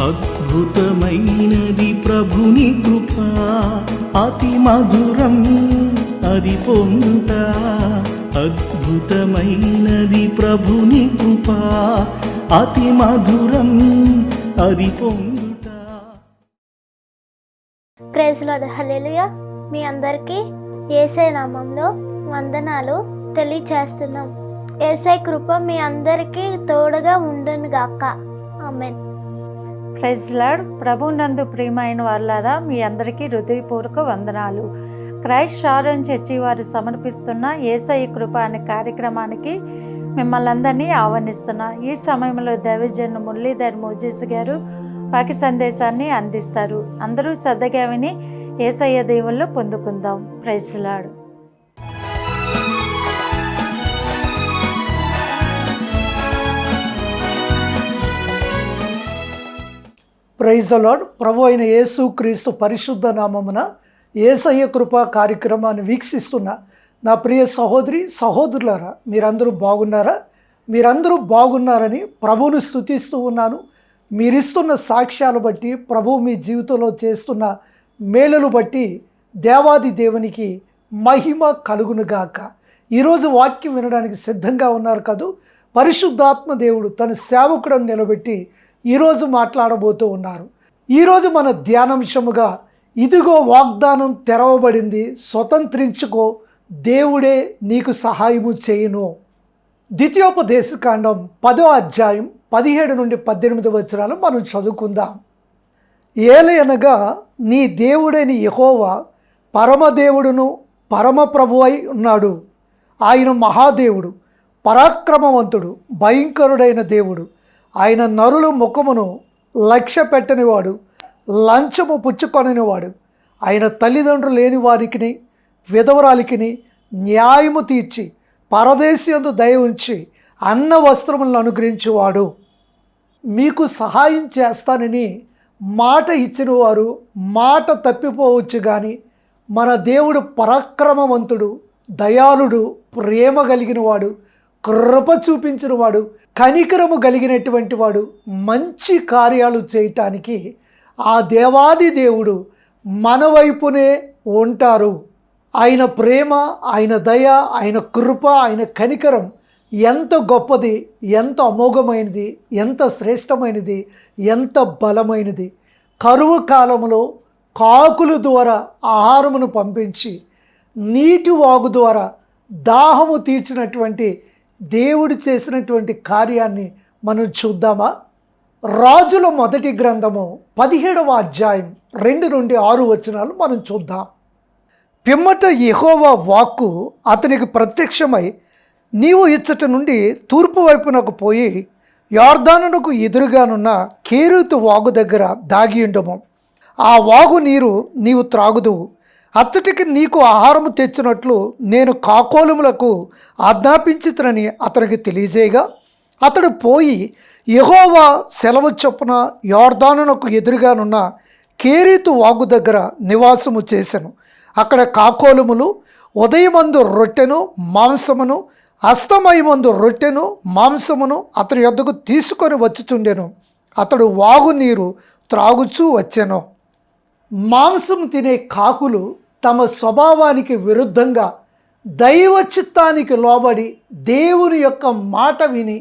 అద్భుతమైనది ప్రభుని కృప. అతి మధురం అది పొందుట. అద్భుతమైనది ప్రభుని కృప. అతి మధురం అది పొందుట. ప్రైజ్ లార్డ్ మీ అందరికీ ఏసై నామంలో వందనాలు తెలియచేస్తున్నాం. ఏసై కృప మీ అందరికీ తోడుగా ఉండను గాక ఆమెన్. ప్రెజ్లాడ్ లార్డ్. ప్రభు నందు ప్రియమైన వాళ్ళారా మీ అందరికీ హృదయపూర్వక వందనాలు. క్రైస్ట్ షారోన్ చర్చి వారు సమర్పిస్తున్న ఏసఐ కృప అనే కార్యక్రమానికి మిమ్మల్ని అందరినీ ఆహ్వానిస్తున్నా. ఈ సమయంలో దైవజన్ మురళీధర్ మోజేస్ గారు వాకి సందేశాన్ని అందిస్తారు. అందరూ శ్రద్ధగా విని ఏసయ్య దేవుళ్ళు పొందుకుందాం. ప్రైజ్ ప్రైజ్ ద లాడ్ ప్రభు అయిన యేసు క్రీస్తు పరిశుద్ధ నామమున ఏసయ్య కృప కార్యక్రమాన్ని వీక్షిస్తున్న నా ప్రియ సహోదరి సహోదరులారా మీరందరూ బాగున్నారా? మీరందరూ బాగున్నారని ప్రభువును స్థుతిస్తూ ఉన్నాను. మీరిస్తున్న సాక్ష్యాలు బట్టి ప్రభు మీ జీవితంలో చేస్తున్న మేలులు బట్టి దేవాది దేవునికి మహిమ కలుగునుగాక ఈరోజు వాక్యం వినడానికి సిద్ధంగా ఉన్నారు కదూ. పరిశుద్ధాత్మ దేవుడు తన సేవకుడను నిలబెట్టి ఈరోజు మాట్లాడబోతూ ఉన్నారు. ఈరోజు మన ధ్యానాంశముగా ఇదిగో వాగ్దానం తెరవబడింది స్వతంత్రించుకో దేవుడే నీకు సహాయము చేయును. ద్వితీయోపదేశకాండం పదో అధ్యాయం పదిహేడు నుండి పద్దెనిమిది వచ్చరాలు మనం చదువుకుందాం. ఏలయనగా నీ దేవుడైన యహోవా పరమదేవుడును పరమప్రభువై ఉన్నాడు. ఆయన మహాదేవుడు పరాక్రమవంతుడు భయంకరుడైన దేవుడు. ఆయన నరుల ముఖమును లక్ష్య పెట్టనివాడు లంచము పుచ్చుకొననివాడు. ఆయన తల్లిదండ్రులు లేని వారికిని విధవరాలికిని న్యాయము తీర్చి పరదేశందు దయ ఉంచి అన్న వస్త్రములను అనుగ్రహించేవాడు. మీకు సహాయం చేస్తానని మాట ఇచ్చిన వారు మాట తప్పిపోవచ్చు కానీ మన దేవుడు పరాక్రమవంతుడు దయాళుడు ప్రేమ కలిగిన వాడు కృప చూపించిన వాడు కనికరము కలిగినటువంటి వాడు మంచి కార్యాలు చేయటానికి ఆ దేవాది దేవుడు మన వైపునే ఉంటారు. ఆయన ప్రేమ ఆయన దయ ఆయన కృప ఆయన కనికరం ఎంత గొప్పది ఎంత అమోఘమైనది ఎంత శ్రేష్టమైనది ఎంత బలమైనది. కరువు కాలంలో కాకుల ద్వారా ఆహారమును పంపించి నీటి వాగు ద్వారా దాహము తీర్చినటువంటి దేవుడు చేసినటువంటి కార్యాన్ని మనం చూద్దామా? రాజుల మొదటి గ్రంథము పదిహేడవ అధ్యాయం రెండు నుండి ఆరు వచనాలు మనం చూద్దాం. పిమ్మట యహోవా వాక్కు అతనికి ప్రత్యక్షమై నీవు ఇచ్చట నుండి తూర్పు వైపునకు పోయి యార్దానునకు ఎదురుగానున్న కేరుతు వాగు దగ్గర దాగి ఉండము. ఆ వాగు నీరు నీవు త్రాగుదువు. అచ్చటికి నీకు ఆహారము తెచ్చినట్లు నేను కాకోలములకు ఆజ్ఞాపించితనని అతనికి తెలియజేయగా అతడు పోయి యహోవా సెలవు చొప్పున యోర్దానునకు ఎదురుగానున్న కేరీతు వాగు దగ్గర నివాసము చేశాను అక్కడ కాకోలములు ఉదయమందు రొట్టెను మాంసమును అస్తమయమందు రొట్టెను మాంసమును అతని యొద్దకు తీసుకొని వచ్చుచుండెను. అతడు వాగు నీరు త్రాగుచూ వచ్చాను. మాంసం తినే కాకులు తమ స్వభావానికి విరుద్ధంగా దైవ చిత్తానికి లోబడి దేవుని యొక్క మాట విని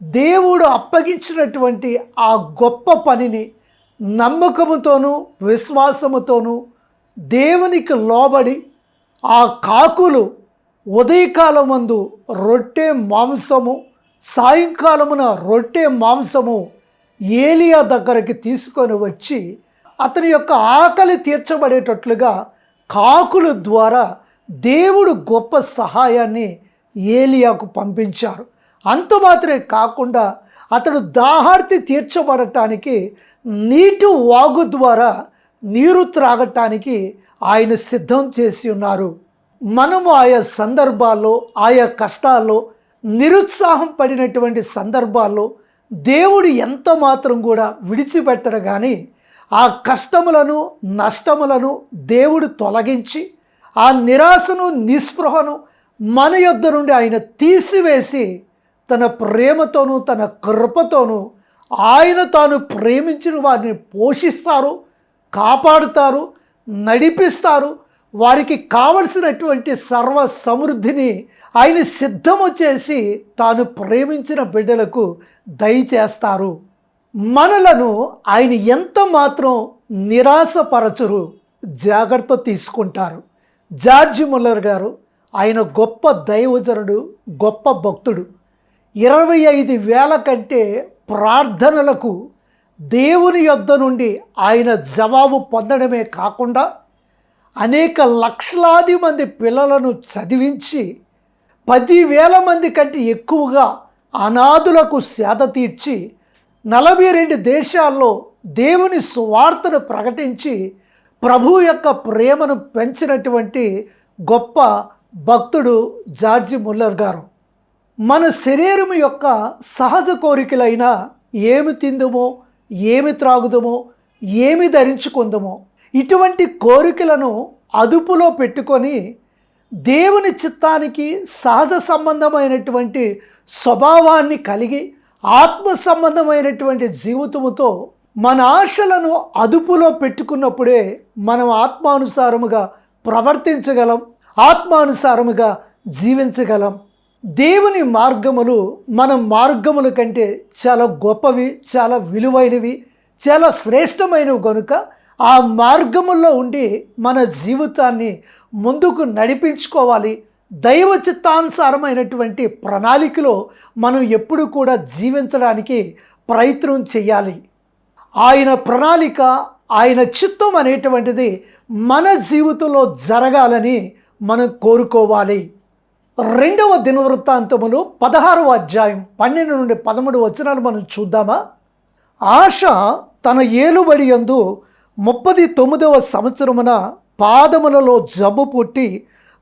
దేవుడు అప్పగించినటువంటి ఆ గొప్ప పనిని నమ్మకముతోనూ విశ్వాసముతోనూ దేవునికి లోబడి ఆ కాకులు ఉదయకాలం ఉదయకాలమందు రొట్టె మాంసము సాయంకాలమున రొట్టె మాంసము ఏలియా దగ్గరికి తీసుకొని వచ్చి అతని యొక్క ఆకలి తీర్చబడేటట్లుగా కాకుల ద్వారా దేవుడు గొప్ప సహాయాన్ని ఏలియాకు పంపించారు. అంత మాత్రమే కాకుండా అతడు దాహార్తి తీర్చబడటానికి నీటి వాగు ద్వారా నీరు త్రాగటానికి ఆయన సిద్ధం చేసి ఉన్నారు. మనము ఆయా సందర్భాల్లో ఆయా కష్టాల్లో నిరుత్సాహం పడినటువంటి సందర్భాల్లో దేవుడు ఎంత మాత్రం కూడా విడిచిపెట్టరు కానీ ఆ కష్టములను నష్టములను దేవుడు తొలగించి ఆ నిరాశను నిస్పృహను మన యొద్ద నుండి ఆయన తీసివేసి తన ప్రేమతోనూ తన కృపతోనూ ఆయన తాను ప్రేమించిన వారిని పోషిస్తారు కాపాడుతారు నడిపిస్తారు. వారికి కావలసినటువంటి సర్వ సమృద్ధిని ఆయన సిద్ధము చేసి తాను ప్రేమించిన బిడ్డలకు దయచేస్తారు. మనలను ఆయన ఎంత మాత్రం నిరాశపరచరు జాగ్రత్త తీసుకుంటారు. జార్జి ముల్లర్ గారు ఆయన గొప్ప దైవజనుడు గొప్ప భక్తుడు. ఇరవై ఐదు వేల కంటే ప్రార్థనలకు దేవుని యొద్ద నుండి ఆయన జవాబు పొందడమే కాకుండా అనేక లక్షలాది మంది పిల్లలను చదివించి పదివేల మంది కంటే ఎక్కువగా అనాథులకు సేద తీర్చి నలభై రెండు దేశాల్లో దేవుని సువార్తను ప్రకటించి ప్రభు యొక్క ప్రేమను పెంచినటువంటి గొప్ప భక్తుడు జార్జి ముల్లర్ గారు. మన శరీరం యొక్క సహజ కోరికలైన ఏమి తిందుమో ఏమి త్రాగుదమో ఏమి ధరించుకుందమో ఇటువంటి కోరికలను అదుపులో పెట్టుకొని దేవుని చిత్తానికి సహజ సంబంధమైనటువంటి స్వభావాన్ని కలిగి ఆత్మ సంబంధమైనటువంటి జీవితముతో మన ఆశలను అదుపులో పెట్టుకున్నప్పుడే మనం ఆత్మానుసారముగా ప్రవర్తించగలం ఆత్మానుసారముగా జీవించగలం. దేవుని మార్గములు మన మార్గముల కంటే చాలా గొప్పవి చాలా విలువైనవి చాలా శ్రేష్టమైనవి కనుక ఆ మార్గముల్లో ఉండి మన జీవితాన్ని ముందుకు నడిపించుకోవాలి. దైవ చిత్తానుసారమైనటువంటి ప్రణాళికలో మనం ఎప్పుడు కూడా జీవించడానికి ప్రయత్నం చేయాలి. ఆయన ప్రణాళిక ఆయన చిత్తం అనేటువంటిది మన జీవితంలో జరగాలని మనం కోరుకోవాలి. రెండవ దినవృత్తాంతములు పదహారవ అధ్యాయం పన్నెండు నుండి పదమూడు వచనాలు మనం చూద్దామా? ఆశ తన ఏలుబడి యందు ముప్పది తొమ్మిదవ సంవత్సరమున పాదములలో జబ్బు పుట్టి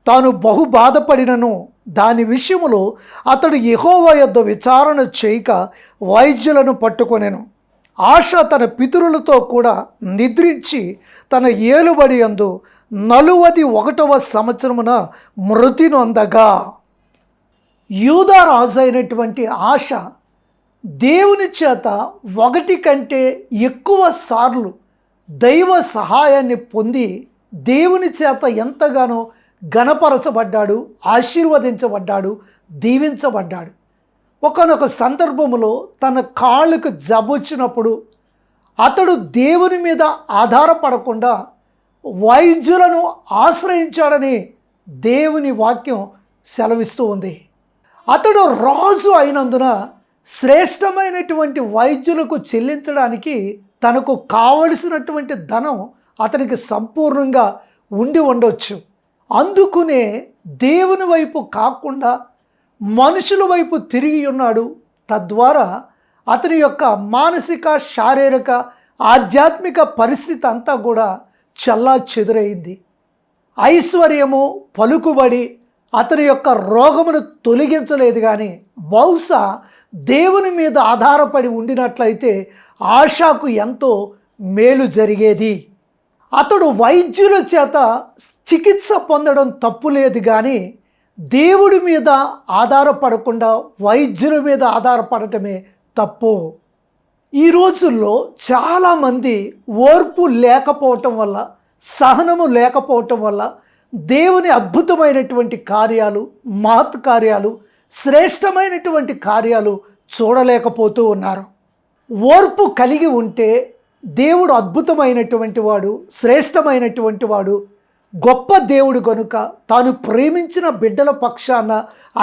తాను బహు బాధపడినను దాని విషయములో అతడు యహోవా యొద్ద విచారణ చేయక వైద్యులను పట్టుకొనెను. ఆశ తన పితరులతో కూడా నిద్రించి తన ఏలుబడి యందు నలువది ఒకటవ సంవత్సరమున మృతి నొందగా యూదా రాజు అయినటువంటి ఆశ దేవుని చేత ఒకటి కంటే ఎక్కువ సార్లు దైవ సహాయాన్ని పొంది దేవుని చేత ఎంతగానో గణపరచబడ్డాడు ఆశీర్వదించబడ్డాడు దీవించబడ్డాడు. ఒకనొక సందర్భములో తన కాళ్ళకు జబ్బొచ్చినప్పుడు అతడు దేవుని మీద ఆధారపడకుండా వైద్యులను ఆశ్రయించాడని దేవుని వాక్యం సెలవిస్తూ ఉంది. అతడు రాజు అయినందున శ్రేష్టమైనటువంటి వైద్యులకు చెల్లించడానికి తనకు కావలసినటువంటి ధనం అతనికి సంపూర్ణంగా ఉండి ఉండొచ్చు. అందుకునే దేవుని వైపు కాకుండా మనుషుల వైపు తిరిగి ఉన్నాడు. తద్వారా అతని యొక్క మానసిక శారీరక ఆధ్యాత్మిక పరిస్థితి అంతా కూడా చల్లా చెదురైంది. ఐశ్వర్యము పలుకుబడి అతని యొక్క రోగమును తొలగించలేదు కానీ బహుశా దేవుని మీద ఆధారపడి ఉండినట్లయితే ఆశాకు ఎంతో మేలు జరిగేది. అతడు వైద్యుల చేత చికిత్స పొందడం తప్పు లేదు కానీ దేవుడి మీద ఆధారపడకుండా వైద్యుల మీద ఆధారపడటమే తప్పు. ఈ రోజుల్లో చాలామంది ఓర్పు లేకపోవటం వల్ల సహనము లేకపోవటం వల్ల దేవుని అద్భుతమైనటువంటి కార్యాలు మహత్ కార్యాలు శ్రేష్టమైనటువంటి కార్యాలు చూడలేకపోతూ ఉన్నారు. ఓర్పు కలిగి ఉంటే దేవుడు అద్భుతమైనటువంటి వాడు శ్రేష్టమైనటువంటి వాడు గొప్ప దేవుడు గనుక తాను ప్రేమించిన బిడ్డల పక్షాన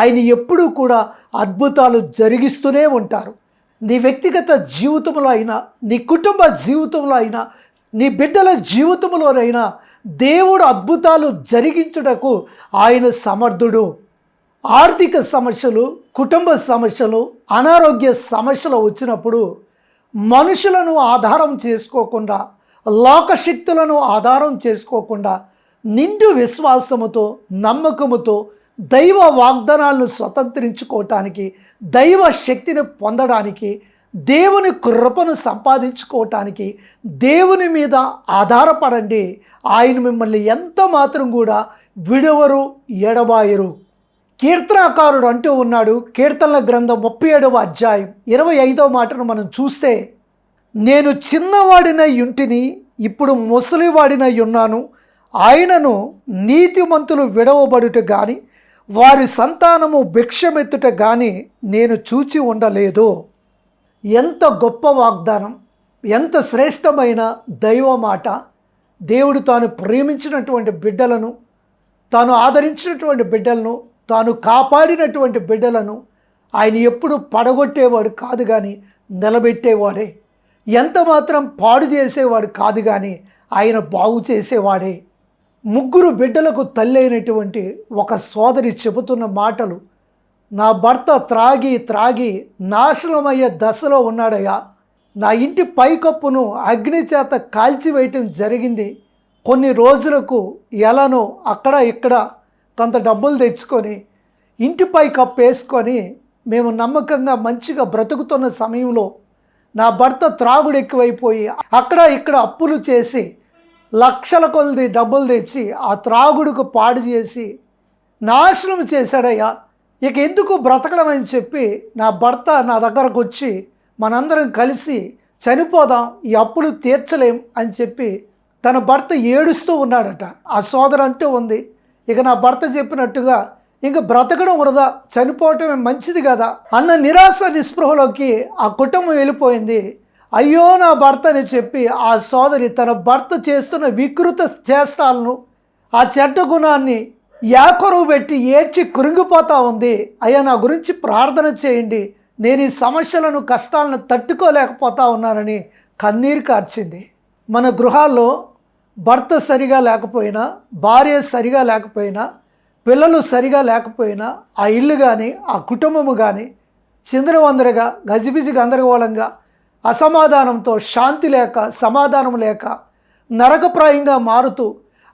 ఆయన ఎప్పుడూ కూడా అద్భుతాలు జరిగిస్తూనే ఉంటారు. నీ వ్యక్తిగత జీవితంలో అయినా నీ కుటుంబ జీవితంలో అయినా నీ బిడ్డల జీవితంలోనైనా దేవుడు అద్భుతాలు జరిగించుటకు ఆయన సమర్థుడు. ఆర్థిక సమస్యలు కుటుంబ సమస్యలు అనారోగ్య సమస్యలు వచ్చినప్పుడు మనుషులను ఆధారం చేసుకోకుండా లోకశక్తులను ఆధారం చేసుకోకుండా నిండు విశ్వాసముతో నమ్మకముతో దైవ వాగ్దానాలను స్వతంత్రించుకోవటానికి దైవ శక్తిని పొందడానికి దేవుని కృపను సంపాదించుకోవటానికి దేవుని మీద ఆధారపడండి. ఆయన మిమ్మల్ని ఎంత మాత్రం కూడా విడవరు ఎడబాయరు. కీర్తనాకారుడు అంటూ ఉన్నాడు కీర్తనల గ్రంథం ముప్పై ఏడవ అధ్యాయం ఇరవై ఐదవ మాటను మనం చూస్తే నేను చిన్నవాడినై ఇంటిని ఇప్పుడు ముసలివాడినై ఉన్నాను. ఆయనను నీతిమంతులు విడవబడుట గాని వారి సంతానము భిక్షమెత్తుట గాని నేను చూచి ఉండలేదు. ఎంత గొప్ప వాగ్దానం ఎంత శ్రేష్టమైన దైవ మాట దేవుడు తాను ప్రేమించినటువంటి బిడ్డలను తాను ఆదరించినటువంటి బిడ్డలను తాను కాపాడినటువంటి బిడ్డలను ఆయన ఎప్పుడు పడగొట్టేవాడు కాదు కానీ నిలబెట్టేవాడే. ఎంత మాత్రం పాడు చేసేవాడు కాదు కానీ ఆయన బాగు చేసేవాడే. ముగ్గురు బిడ్డలకు తల్లి అయినటువంటి ఒక సోదరి చెబుతున్న మాటలు నా భర్త త్రాగి త్రాగి నాశనమయ్యే దశలో ఉన్నాడయ్యా. నా ఇంటి పైకప్పును అగ్ని చేత కాల్చివేయటం జరిగింది. కొన్ని రోజులకు ఎలానో అక్కడ ఇక్కడ కొంత డబ్బులు తెచ్చుకొని ఇంటిపై కప్పు వేసుకొని మేము నమ్మకంగా మంచిగా బ్రతుకుతున్న సమయంలో నా భర్త త్రాగుడు ఎక్కువైపోయి అక్కడ ఇక్కడ అప్పులు చేసి లక్షల కొలది డబ్బులు తెచ్చి ఆ త్రాగుడుకు పాడు చేసి నాశనం చేశాడయ్యా. ఇక ఎందుకు బ్రతకడం అని చెప్పి నా భర్త నా దగ్గరకు వచ్చి మనందరం కలిసి చనిపోదాం ఈ అప్పులు తీర్చలేం అని చెప్పి తన భర్త ఏడుస్తూ ఉన్నాడట. ఆ సోదరు అంటూ ఉంది ఇక నా భర్త చెప్పినట్టుగా ఇంక బ్రతకడం వృధా చనిపోవటమే మంచిది కదా అన్న నిరాశ నిస్పృహలోకి ఆ కుటుంబం వెళ్ళిపోయింది. అయ్యో నా భర్త అని చెప్పి ఆ సోదరి తన భర్త చేస్తున్న వికృత చేష్టాలను ఆ చెడ్డ గుణాన్ని యాకొరువు పెట్టి ఏడ్చి కృంగిపోతా ఉంది. అయ్యా నా గురించి ప్రార్థన చేయండి. నేను ఈ సమస్యలను కష్టాలను తట్టుకోలేకపోతా ఉన్నానని కన్నీరు కార్చింది మన గృహాల్లో భర్త సరిగా లేకపోయినా భార్య సరిగా లేకపోయినా పిల్లలు సరిగా లేకపోయినా ఆ ఇల్లు కానీ ఆ కుటుంబము కానీ చిందరవందరగా గజిబిజి గందరగోళంగా అసమాధానంతో శాంతి లేక సమాధానం లేక నరకప్రాయంగా మారుతూ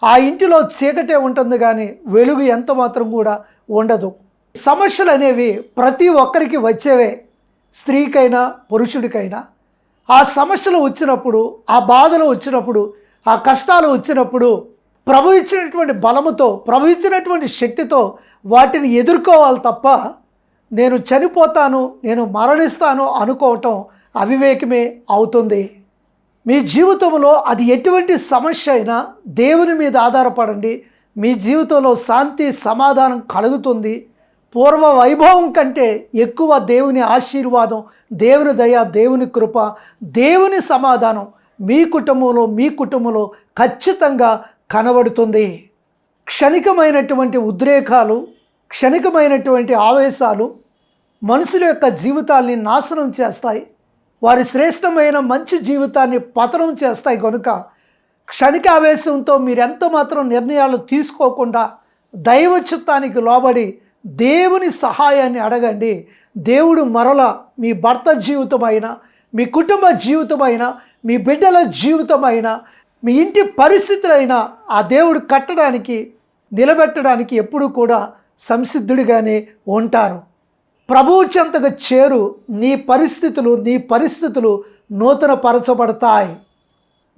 ఆ ఇంటిలో చీకటే ఉంటుంది కానీ వెలుగు ఎంత మాత్రం కూడా ఉండదు. సమస్యలు అనేవి ప్రతి ఒక్కరికి వచ్చేవే స్త్రీకైనా పురుషుడికైనా. ఆ సమస్యలు వచ్చినప్పుడు ఆ బాధలు వచ్చినప్పుడు ఆ కష్టాలు వచ్చినప్పుడు ప్రభు ఇచ్చినటువంటి బలముతో ప్రభు ఇచ్చినటువంటి శక్తితో వాటిని ఎదుర్కోవాలి తప్ప నేను చనిపోతాను నేను మరణిస్తాను అనుకోవటం అవివేకమే అవుతుంది. మీ జీవితంలో అది ఎటువంటి సమస్య అయినా దేవుని మీద ఆధారపడండి. మీ జీవితంలో శాంతి సమాధానం కలుగుతుంది. పూర్వ వైభవం కంటే ఎక్కువ దేవుని ఆశీర్వాదం దేవుని దయ దేవుని కృప దేవుని సమాధానం మీ కుటుంబంలో మీ కుటుంబంలో ఖచ్చితంగా కనబడుతుంది. క్షణికమైనటువంటి ఉద్రేకాలు క్షణికమైనటువంటి ఆవేశాలు మనుషుల యొక్క జీవితాల్ని నాశనం చేస్తాయి. వారి శ్రేష్టమైన మంచి జీవితాన్ని పతనం చేస్తాయి కనుక క్షణిక ఆవేశంతో మీరు ఎంత మాత్రం నిర్ణయాలు తీసుకోకుండా దైవ చిత్తానికి లోబడి దేవుని సహాయాన్ని అడగండి. దేవుడు మరల మీ భర్త జీవితమైన మీ కుటుంబ జీవితమైన మీ బిడ్డల జీవితమైన మీ ఇంటి పరిస్థితులైనా ఆ దేవుడు కట్టడానికి నిలబెట్టడానికి ఎప్పుడూ కూడా సంసిద్ధుడిగానే ఉంటారు. ప్రభువు చెంతకు చేరు నీ పరిస్థితులు నీ పరిస్థితులు నూతన పరచబడతాయి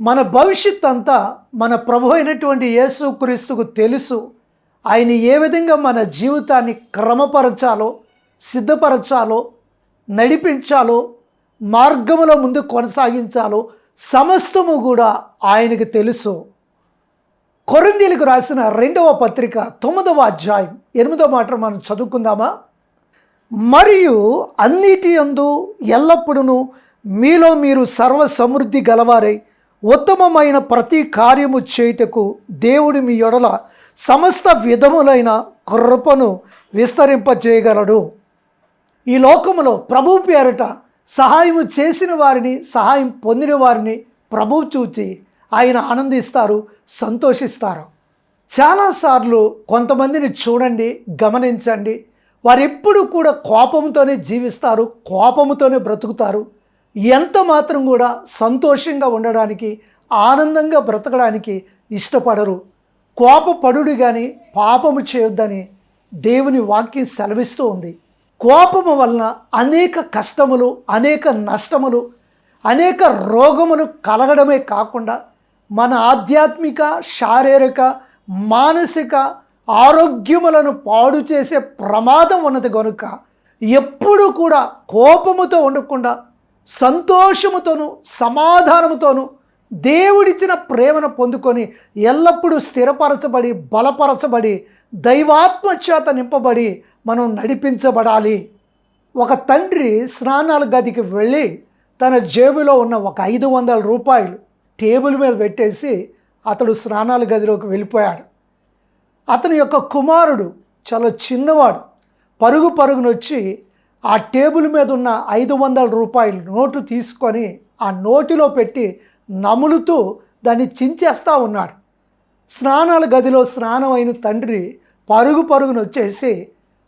మన భవిష్యత్ అంతా మన ప్రభు అయినటువంటి యేసుక్రీస్తుకు తెలుసు. ఆయన ఏ విధంగా మన జీవితాన్ని క్రమపరచాలో సిద్ధపరచాలో నడిపించాలో మార్గములో ముందు కొనసాగించాలో సమస్తము కూడా ఆయనకు తెలుసు. కొరిందీలకు రాసిన రెండవ పత్రిక తొమ్మిదవ అధ్యాయం ఎనిమిదవ మాట మనం చదువుకుందామా? మరియు అన్నిటి యందు ఎల్లప్పుడూ మీలో మీరు సర్వ సమృద్ధి గలవారై ఉత్తమమైన ప్రతి కార్యము చేయుటకు దేవుడు మీ యొడల సమస్త విధములైన కృపను విస్తరింపజేయగలడు. ఈ లోకములో ప్రభు పేరట సహాయము చేసిన వారిని సహాయం పొందిన వారిని ప్రభు చూచి ఆయన ఆనందిస్తారు సంతోషిస్తారు. చాలాసార్లు కొంతమందిని చూడండి గమనించండి వారు ఎప్పుడు కూడా కోపంతోనే జీవిస్తారు కోపంతోనే బ్రతుకుతారు. ఎంత మాత్రం కూడా సంతోషంగా ఉండడానికి ఆనందంగా బ్రతకడానికి ఇష్టపడరు. కోపపడుడు కానీ పాపము చేయొద్దని దేవుని వాక్యం సెలవిస్తూ ఉంది. కోపము వలన అనేక కష్టములు అనేక నష్టములు అనేక రోగములు కలగడమే కాకుండా మన ఆధ్యాత్మిక శారీరక మానసిక ఆరోగ్యములను పాడు చేసే ప్రమాదం ఉన్నది కనుక ఎప్పుడూ కూడా కోపముతో ఉండకుండా సంతోషముతోనూ సమాధానముతోనూ దేవుడిచ్చిన ప్రేమను పొందుకొని ఎల్లప్పుడూ స్థిరపరచబడి బలపరచబడి దైవాత్మ చేత నింపబడి మనం నడిపించబడాలి. ఒక తండ్రి స్నానాల గదికి వెళ్ళి తన జేబులో ఉన్న ఒక ఐదు వందల రూపాయలు టేబుల్ మీద పెట్టేసి అతడు స్నానాల గదిలోకి వెళ్ళిపోయాడు. అతని యొక్క కుమారుడు చాలా చిన్నవాడు. పరుగు పరుగునొచ్చి ఆ టేబుల్ మీద ఉన్న ఐదు వందల రూపాయలు నోటు తీసుకొని ఆ నోటిలో పెట్టి నములుతూ దాన్ని చించేస్తూ ఉన్నాడు. స్నానాల గదిలో స్నానం అయిన తండ్రి పరుగు పరుగునొచ్చేసి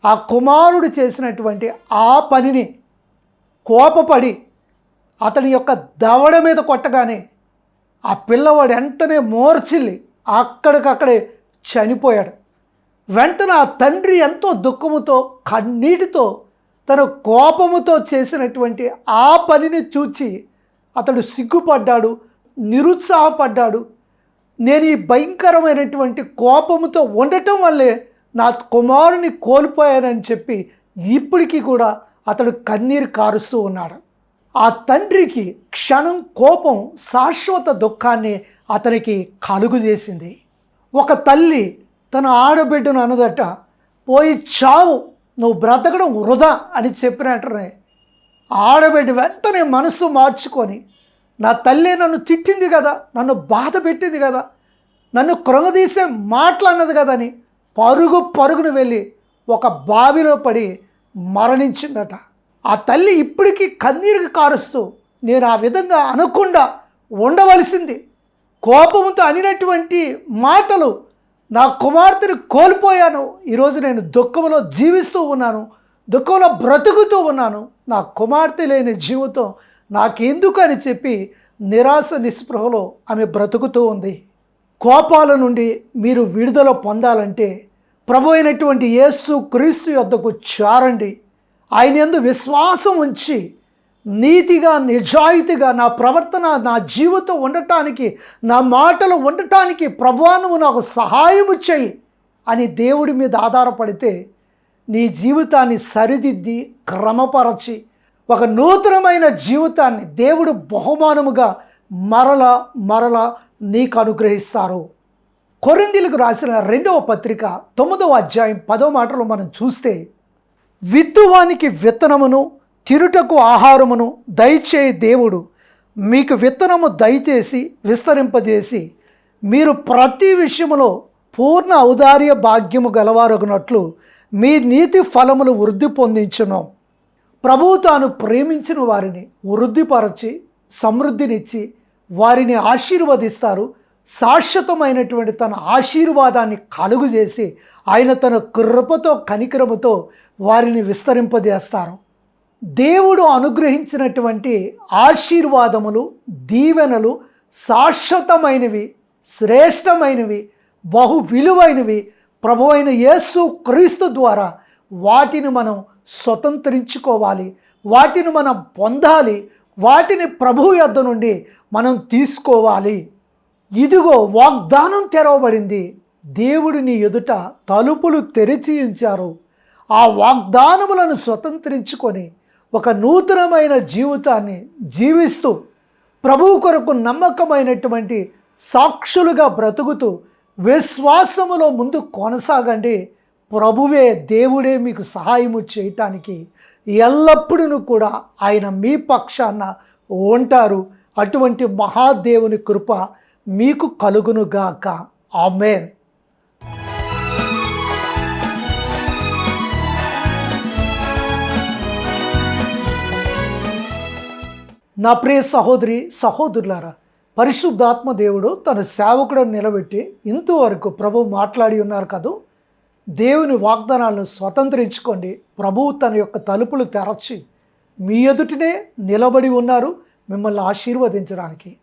ఆ కుమారుడు చేసినటువంటి ఆ పనిని కోపపడి అతని యొక్క దవడ మీద కొట్టగానే ఆ పిల్లవాడు వెంటనే మోర్చిల్లి అక్కడికక్కడే చనిపోయాడు. వెంటనే ఆ తండ్రి ఎంతో దుఃఖముతో కన్నీటితో తన కోపముతో చేసినటువంటి ఆ పనిని చూచి అతడు సిగ్గుపడ్డాడు నిరుత్సాహపడ్డాడు. నేను ఈ భయంకరమైనటువంటి కోపముతో ఉండటం వల్లే నా కుమారుని కోల్పోయానని చెప్పి ఇప్పటికీ కూడా అతడు కన్నీరు కారుస్తూ ఉన్నాడు. ఆ తండ్రికి క్షణం కోపం శాశ్వత దుఃఖాన్ని అతనికి కలుగు చేసింది ఒక తల్లి తన ఆడబిడ్డను అనదట పోయి చావు నువ్వు బ్రతకడం వృధా అని చెప్పినట్టునే ఆడబిడ్డ వెంటనే మనసు మార్చుకొని నా తల్లి నన్ను తిట్టింది కదా నన్ను బాధ పెట్టింది కదా నన్ను కృంగదీసే మాటలన్నది కదా అని పరుగు పరుగును వెళ్ళి ఒక బావిలో పడి మరణించిందట. ఆ తల్లి ఇప్పటికీ కన్నీరుకి కారుస్తూ నేను ఆ విధంగా అనకుండా ఉండవలసింది కోపంతో అనినటువంటి మాటలు నా కుమార్తెను కోల్పోయాను. ఈరోజు నేను దుఃఖంలో జీవిస్తూ ఉన్నాను. దుఃఖంలో బ్రతుకుతూ ఉన్నాను. నా కుమార్తె లేని జీవితం నాకెందుకు అని చెప్పి నిరాశ నిస్పృహలో ఆమె బ్రతుకుతూ ఉంది. కోపాల నుండి మీరు విడుదల పొందాలంటే ప్రభు అయినటువంటి యేసు క్రీస్తు యొద్దకు చారండి. ఆయన ఎందు విశ్వాసం ఉంచి నీతిగా నిజాయితీగా నా ప్రవర్తన నా జీవితం ఉండటానికి నా మాటలు ఉండటానికి ప్రభువా నువ్వు నాకు సహాయము చేయి అని దేవుడి మీద ఆధారపడితే నీ జీవితాన్ని సరిదిద్ది క్రమపరచి ఒక నూతనమైన జీవితాన్ని దేవుడు బహుమానముగా మరల మరల నీకు అనుగ్రహిస్తారు. కొరిందీలకు రాసిన రెండవ పత్రిక తొమ్మిదవ అధ్యాయం పదో మాటలు మనం చూస్తే విత్తువానికి విత్తనమును తిరుటకు ఆహారమును దయచే దేవుడు. మీకు విత్తనము దయచేసి విస్తరింపజేసి మీరు ప్రతి విషయములో పూర్ణ ఔదార్య భాగ్యము గలవారగునట్లు మీ నీతి ఫలములు వృద్ధి పొందించును. ప్రభువు తాను ప్రేమించిన వారిని వృద్ధిపరచి సమృద్ధినిచ్చి వారిని ఆశీర్వదిస్తారు. శాశ్వతమైనటువంటి తన ఆశీర్వాదాన్ని కలుగు చేసి ఆయన తన కృపతో కనికరముతో వారిని విస్తరింపజేస్తారు. దేవుడు అనుగ్రహించినటువంటి ఆశీర్వాదములు దీవెనలు శాశ్వతమైనవి శ్రేష్టమైనవి బహు విలువైనవి ప్రభు అయిన యేసు క్రీస్తు ద్వారా వాటిని మనం స్వతంత్రించుకోవాలి వాటిని మనం పొందాలి వాటిని ప్రభు యొద్ద నుండి మనం తీసుకోవాలి. ఇదిగో వాగ్దానం తెరవబడింది. దేవుడు నీ ఎదుట తలుపులు తెరిచి ఉంచారు. ఆ వాగ్దానములను స్వతంత్రించుకొని ఒక నూతనమైన జీవితాన్ని జీవిస్తూ ప్రభువు కొరకు నమ్మకమైనటువంటి సాక్షులుగా బ్రతుకుతూ విశ్వాసములో ముందు కొనసాగండి. ప్రభువే దేవుడే మీకు సహాయము చేయటానికి ఎల్లప్పుడూ కూడా ఆయన మీ పక్షాన ఉంటారు. అటువంటి మహాదేవుని కృప మీకు కలుగునుగాక. ఆమెన్. నా ప్రియ సహోదరి సహోదరులారా పరిశుద్ధాత్మ దేవుడు తన సేవకుడని నిలబెట్టి ఇంతవరకు ప్రభు మాట్లాడి ఉన్నారు కదూ? దేవుని వాగ్దానాలను స్వతంత్రించుకోండి. ప్రభువు తన యొక్క తలుపులు తెరచి మీ ఎదుటినే నిలబడి ఉన్నారు మిమ్మల్ని ఆశీర్వదించడానికి.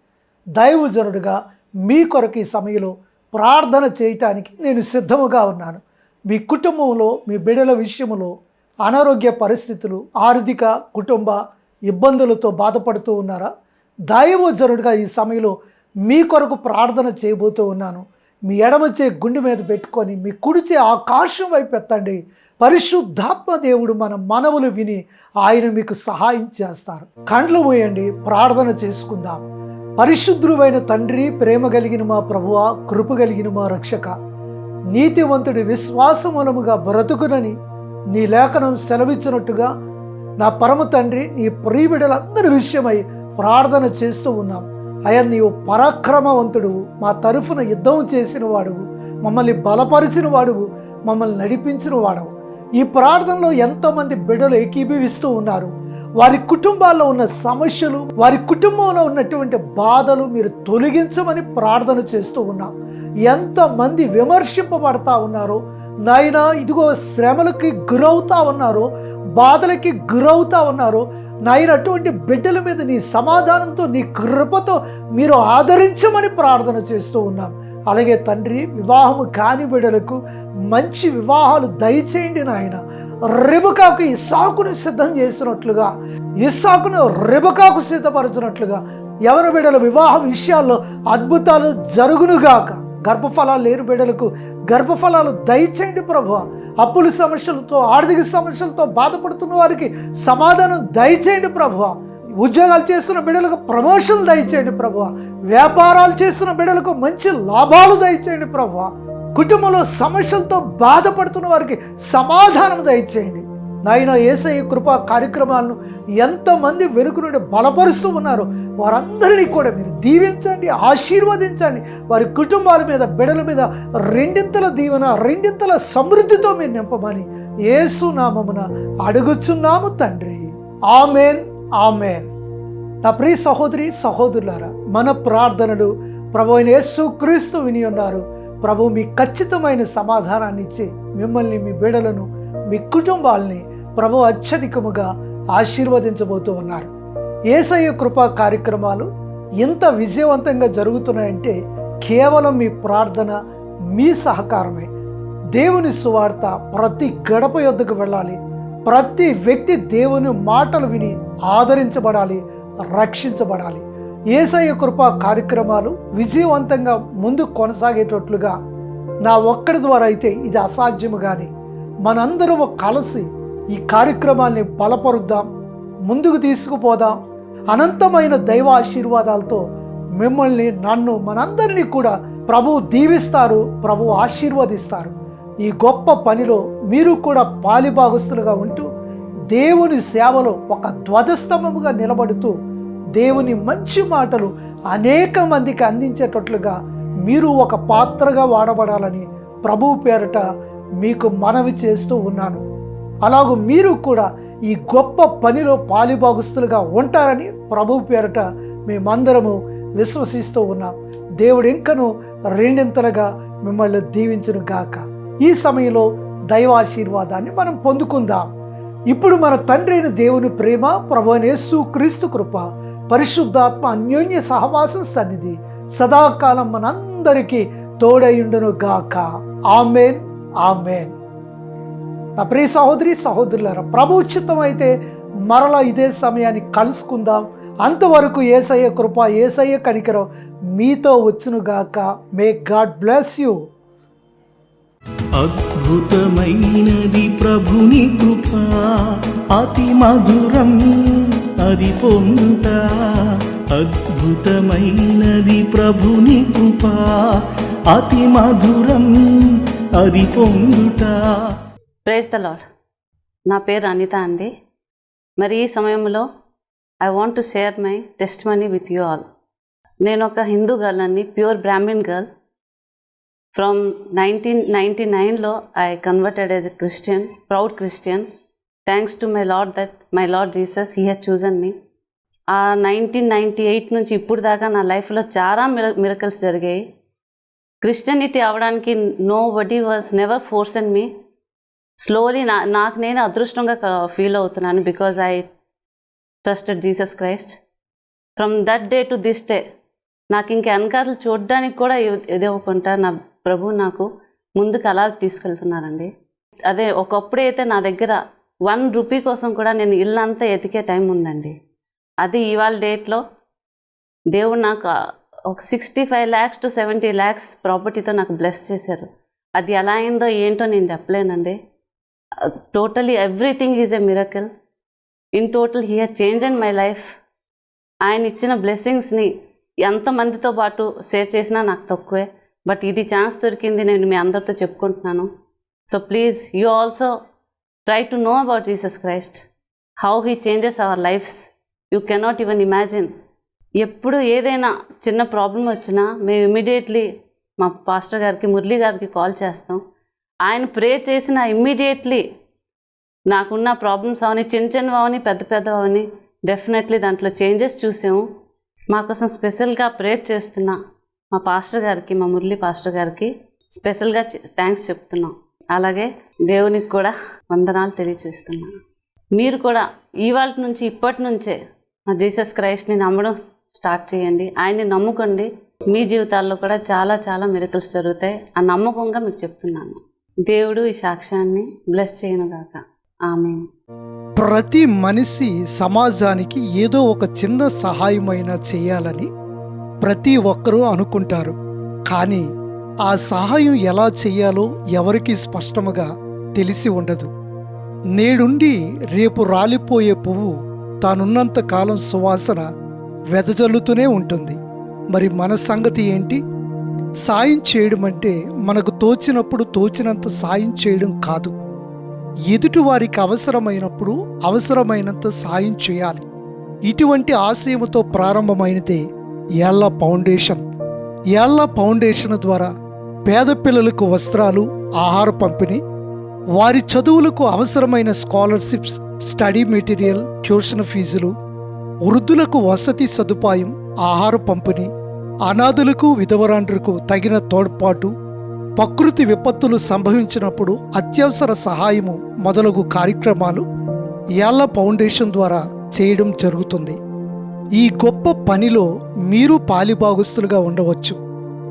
దైవజనుడిగా మీ కొరకు ఈ సమయంలో ప్రార్థన చేయటానికి నేను సిద్ధముగా ఉన్నాను. మీ కుటుంబంలో మీ బిడ్డల విషయంలో అనారోగ్య పరిస్థితులు ఆర్థిక కుటుంబ ఇబ్బందులతో బాధపడుతూ ఉన్నారా? దైవజనుడిగా ఈ సమయంలో మీ కొరకు ప్రార్థన చేయబోతూ ఉన్నాను. మీ ఎడమచే గుండె మీద పెట్టుకొని మీ కుడిచే ఆకాశం వైపు ఎత్తండి. పరిశుద్ధాత్మ దేవుడు మన మనవులు విని ఆయన మీకు సహాయం చేస్తారు. కండ్లు మూయండి ప్రార్థన చేసుకుందాం. పరిశుద్ధుడైన తండ్రి ప్రేమ కలిగిన మా ప్రభువ కృప కలిగిన మా రక్షక. నీతివంతుడి విశ్వాసమూలముగా బ్రతుకునని నీ లేఖనం సెలవిచ్చినట్టుగా నా పరమ తండ్రి నీ ప్రియబిడలందరి విషయమై ప్రార్థన చేస్తూ ఉన్నాం. అయ్యా నీవు పరాక్రమవంతుడు మా తరఫున యుద్ధం చేసిన వాడువు మమ్మల్ని బలపరిచిన వాడువు మమ్మల్ని నడిపించిన వాడవు ఈ ప్రార్థనలో ఎంతోమంది బిడ్డలు ఏకీభవిస్తూ ఉన్నారు. వారి కుటుంబాల్లో ఉన్న సమస్యలు వారి కుటుంబంలో ఉన్నటువంటి బాధలు మీరు తొలగించమని ప్రార్థన చేస్తూ ఉన్నాం. ఎంతమంది విమర్శింపబడతా ఉన్నారో నాయన ఇదిగో శ్రమలకి గురవుతా ఉన్నారు బాధలకి గురవుతా ఉన్నారు. నాయన అటువంటి బిడ్డల మీద నీ సమాధానంతో నీ కృపతో మీరు ఆదరించమని ప్రార్థన చేస్తూ ఉన్నాం. అలాగే తండ్రి వివాహము కాని బిడ్డలకు మంచి వివాహాలు దయచేయండి నాయన. రెబకాకు ఇసాకును సిద్ధం చేసినట్లుగా ఇసాకును రెబకాకు సిద్ధపరచినట్లుగా ఎవరి బిడ్డల వివాహ విషయాల్లో అద్భుతాలు జరుగునుగాక. గర్భఫలాలు లేని బిడ్డలకు. గర్భఫలాలు దయచేయండి ప్రభు అప్పుల సమస్యలతో ఆర్థిక సమస్యలతో బాధపడుతున్న వారికి సమాధానం దయచేయండి ప్రభు ఉద్యోగాలు చేస్తున్న బిడ్డలకు ప్రమోషన్లు దయచేయండి ప్రభు వ్యాపారాలు చేస్తున్న బిడ్డలకు మంచి లాభాలు దయచేయండి ప్రభు కుటుంబంలో సమస్యలతో బాధపడుతున్న వారికి సమాధానం దయచేయండి. నాయన ఏసయ్య కృపా కార్యక్రమాలను ఎంతమంది వెనుక నుండి బలపరుస్తూ ఉన్నారు. వారందరినీ కూడా మీరు దీవించండి ఆశీర్వదించండి. వారి కుటుంబాల మీద బిడల మీద రెండింతల దీవెన రెండింతల సమృద్ధితో మీరు నింపమని ఏసు నామమున అడుగుచున్నాము తండ్రి. Amen amen. నా ప్రియ సహోదరి సహోదరులారా మన ప్రార్థనలు ప్రభు అయిన యేసు క్రీస్తు విని ఉన్నారు. ప్రభు మీ ఖచ్చితమైన సమాధానాన్ని ఇచ్చి మిమ్మల్ని మీ బిడలను మీ కుటుంబాల్ని ప్రభు అత్యధికముగా ఆశీర్వదించబోతూ ఉన్నారు. ఏసయ్య కృపా కార్యక్రమాలు ఎంత విజయవంతంగా జరుగుతున్నాయంటే కేవలం మీ ప్రార్థన మీ సహకారమే. దేవుని సువార్త ప్రతి గడప యొద్దకు వెళ్ళాలి. ప్రతి వ్యక్తి దేవుని మాటలు విని ఆదరించబడాలి రక్షించబడాలి. ఏసయ్య కృపా కార్యక్రమాలు విజయవంతంగా ముందు కొనసాగేటట్లుగా నా ఒక్కడి ద్వారా అయితే ఇది అసాధ్యము కానీ మనందరము కలిసి ఈ కార్యక్రమాల్ని బలపరుద్దాం ముందుకు తీసుకుపోదాం. అనంతమైన దైవ ఆశీర్వాదాలతో మిమ్మల్ని నన్ను మనందరినీ కూడా ప్రభు దీవిస్తారు ప్రభు ఆశీర్వదిస్తారు. ఈ గొప్ప పనిలో మీరు కూడా పాలిభాగస్తులుగా ఉంటూ దేవుని సేవలో ఒక ధ్వజస్తంభముగా నిలబడుతూ దేవుని మంచి మాటలు అనేక మందికి అందించేటట్లుగా మీరు ఒక పాత్రగా వాడబడాలని ప్రభు పేరట మీకు మనవి చేస్తూ ఉన్నాను. అలాగూ మీరు కూడా ఈ గొప్ప పనిలో పాలిభాగస్తులుగా ఉంటారని ప్రభు పేరట మేమందరము విశ్వసిస్తూ ఉన్నాం. దేవుడు ఇంకను రెండింతలుగా మిమ్మల్ని దీవించును గాక. ఈ సమయంలో దైవాశీర్వాదాన్ని మనం పొందుకుందాం. ఇప్పుడు మన తండ్రి అయిన దేవుని ప్రేమ ప్రభునేసు క్రీస్తు కృప పరిశుద్ధాత్మ అన్యోన్య సహవాసం సన్నిధి సదాకాలం మనందరికీ తోడయుండును గాక. ఆమెన్. ఆమెన్. నా ప్రియ సహోదరి సహోదరులారా ప్రభు ఉచితం అయితే మరలా ఇదే సమయాన్ని కలుసుకుందాం. అంతవరకు ఏసయ్య కృప ఏసయ్య కనికరం మీతో వచ్చునుగాక మే గాడ్ బ్లెస్ యూ అద్భుతమైనది ప్రభుని కృప అతి మధురం అది పొంత అద్భుతమైనది ప్రభుని కృప అతి మధురం అది పొందుట. ప్రేజ్ ద లాడ్ నా పేరు అనిత అండి. మరి ఈ సమయంలో I want to share my testimony with you all నేను ఒక హిందూ గర్ల్ అండి pure brahmin girl from nineteen ninety నైన్లో I converted as a Christian proud Christian thanks to my lord that my lord Jesus he has chosen me ఆ nineteen ninety eight నుంచి ఇప్పుడు దాకా నా లైఫ్లో చాలా మిర మిరకల్స్ జరిగాయి. క్రిస్టియనిటీ అవడానికి nobody was never force and me slowly నా నాకు నేను అదృష్టంగా ఫీల్ అవుతున్నాను because I trusted Jesus Christ from that day to this day నాకు ఇంక వెనకాలు చూడడానికి కూడా ఇవ్- ఇవ్వకుండా నా ప్రభు నాకు ముందుకు అలా తీసుకెళ్తున్నారండి. అదే ఒకప్పుడు అయితే నా దగ్గర వన్ రూపీ కోసం కూడా నేను ఇల్లంతా ఎతికే టైం ఉందండి. అది ఇవాళ డేట్లో దేవుడు నాకు ఒక sixty five lakhs to seventy lakhs ప్రాపర్టీతో నాకు బ్లెస్ చేశారు. అది ఎలా అయిందో ఏంటో నేను చెప్పలేనండి. Totally everything is a miracle in total he has change and my life ఆయన ఇచ్చిన బ్లెస్సింగ్స్ని ఎంతమందితో పాటు షేర్ చేసినా నాకు తక్కువే. బట్ ఇది ఛాన్స్ దొరికింది నేను మీ అందరితో చెప్పుకుంటున్నాను. So please you also try to know about Jesus Christ how he changes our lifes you cannot even imagine ఎప్పుడు ఏదైనా చిన్న ప్రాబ్లం వచ్చినా మేము ఇమీడియట్లీ మా పాస్టర్ గారికి మురళి గారికి కాల్ చేస్తాం. ఆయన ప్రే చేసిన ఇమ్మీడియట్లీ నాకున్న ప్రాబ్లమ్స్ అవని చిన్న చిన్నవి అవని పెద్ద పెద్ద అవని డెఫినెట్లీ దాంట్లో చేంజెస్ చూసాము. మా కోసం స్పెషల్గా ప్రేర్ చేస్తున్నా మా పాస్టర్ గారికి మా మురళి పాస్టర్ గారికి స్పెషల్గా థ్యాంక్స్ చెప్తున్నాం. అలాగే దేవునికి కూడా వందనాలు తెలియచేస్తున్నా. మీరు కూడా ఇవాళ నుంచి ఇప్పటి నుంచే మా జీసస్ క్రైస్ట్ని నమ్మడం స్టార్ట్ చేయండి. ఆయన్ని నమ్ముకోండి. మీ జీవితాల్లో కూడా చాలా చాలా మిరకల్స్ జరుగుతాయి. ఆ నమ్మకంగా మీకు చెప్తున్నాను. దేవుడు ఈ సాక్ష్యాన్ని బ్లెస్ చేయను గాక. ఆమె ప్రతి మనిషి సమాజానికి ఏదో ఒక చిన్న సహాయమైనా చేయాలని ప్రతి ఒక్కరూ అనుకుంటారు. కానీ ఆ సహాయం ఎలా చేయాలో ఎవరికీ స్పష్టముగా తెలిసి ఉండదు. నేడుండి రేపు రాలిపోయే పువ్వు తానున్నంత కాలం సువాసన వెదజల్లుతూనే ఉంటుంది. మరి మన సంగతి ఏంటి? సాయం చేయడం అంటే మనకు తోచినప్పుడు తోచినంత సాయం చేయడం కాదు. ఎదుటి వారికి అవసరమైనప్పుడు అవసరమైనంత సాయం చేయాలి. ఇటువంటి ఆశయముతో ప్రారంభమైనదే యాళ్ళ ఫౌండేషన్. యాళ్ళ ఫౌండేషన్ ద్వారా పేద పిల్లలకు వస్త్రాలు ఆహార పంపిణీ వారి చదువులకు అవసరమైన స్కాలర్షిప్స్ స్టడీ మెటీరియల్ ట్యూషన్ ఫీజులు వృద్ధులకు వసతి సదుపాయం ఆహార పంపిణీ అనాథులకు విధవరాండ్రులకు తగిన తోడ్పాటు ప్రకృతి విపత్తులు సంభవించినప్పుడు అత్యవసర సహాయము మొదలగు కార్యక్రమాలు యాళ్ళ ఫౌండేషన్ ద్వారా చేయడం జరుగుతుంది. ఈ గొప్ప పనిలో మీరు పాలిభాగస్తులుగా ఉండవచ్చు.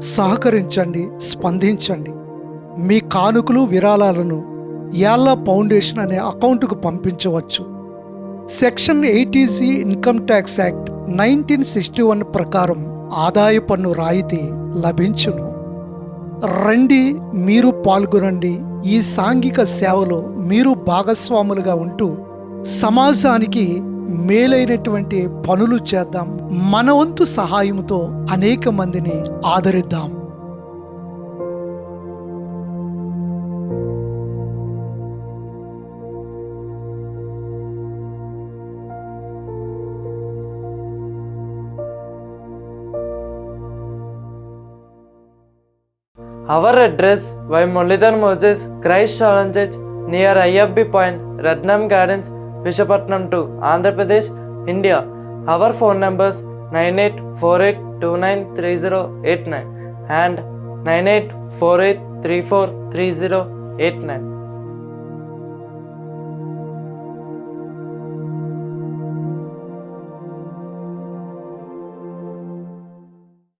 సహకరించండి స్పందించండి. మీ కానుకలు విరాళాలను యాళ్ళ ఫౌండేషన్ అనే అకౌంట్కు పంపించవచ్చు. Section eighty C income tax act nineteen sixty one ప్రకారం ఆదాయ పన్ను రాయితీ లభించును. రండి మీరు పాల్గొనండి. ఈ సాంఘిక సేవలో మీరు భాగస్వాములుగా ఉంటూ సమాజానికి మేలైనటువంటి పనులు చేద్దాం. మన వంతు సహాయంతో అనేక మందిని ఆదరిద్దాం. Our address by Molidar Moses Christ Church near IFB Point, Ratnam Gardens, Vishakhapatnam 2, Andhra Pradesh, India. Our phone numbers 9848293089 and 9848343089.